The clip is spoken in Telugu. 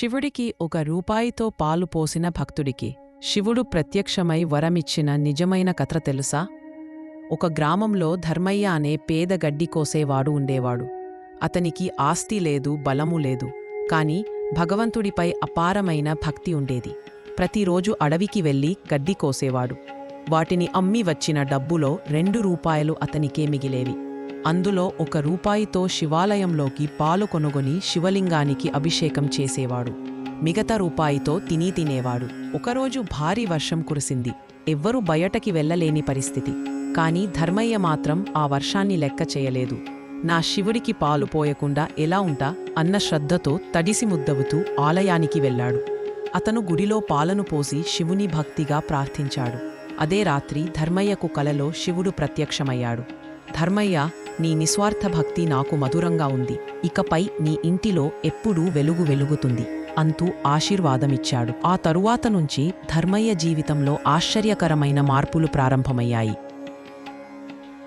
శివుడికి ఒక రూపాయితో పాలు పోసిన భక్తుడికి శివుడు ప్రత్యక్షమై వరమిచ్చిన నిజమైన కథ తెలుసా? ఒక గ్రామంలో ధర్మయ్య అనే పేద గడ్డి కోసేవాడు ఉండేవాడు. అతనికి ఆస్తి లేదు బలము లేదు. కాని భగవంతుడిపై అపారమైన భక్తి ఉండేది. ప్రతిరోజు అడవికి వెళ్ళి గడ్డి కోసేవాడు. వాటిని అమ్మి వచ్చిన డబ్బులో రెండు రూపాయలు అతనికే మిగిలేవి. అందులో ఒక రూపాయితో శివాలయంలోకి పాలు కొనుగొని శివలింగానికి అభిషేకం చేసేవాడు. మిగతా రూపాయితో తిని తినేవాడు. ఒకరోజు భారీ వర్షం కురిసింది. ఎవ్వరూ బయటకి వెళ్ళలేని పరిస్థితి. కాని ధర్మయ్య మాత్రం ఆ వర్షాన్ని లెక్క చేయలేదు. నా శివుడికి పాలు పోయకుండా ఎలా ఉంటా? అన్న శ్రద్ధతో తడిసి ముద్దవుతూ ఆలయానికి వెళ్ళాడు. అతను గుడిలో పాలను పోసి శివుని భక్తిగా ప్రార్థించాడు. అదే రాత్రి ధర్మయ్యకు కలలో శివుడు ప్రత్యక్షమయ్యాడు. ధర్మయ్య నీ నిస్వార్థ భక్తి నాకు మధురంగా ఉంది. ఇకపై నీ ఇంటిలో ఎప్పుడూ వెలుగు వెలుగుతుంది. అంటూ ఆశీర్వాదమిచ్చాడు. ఆ తరువాత నుంచి ధర్మయ్య జీవితంలో ఆశ్చర్యకరమైన మార్పులు ప్రారంభమయ్యాయి.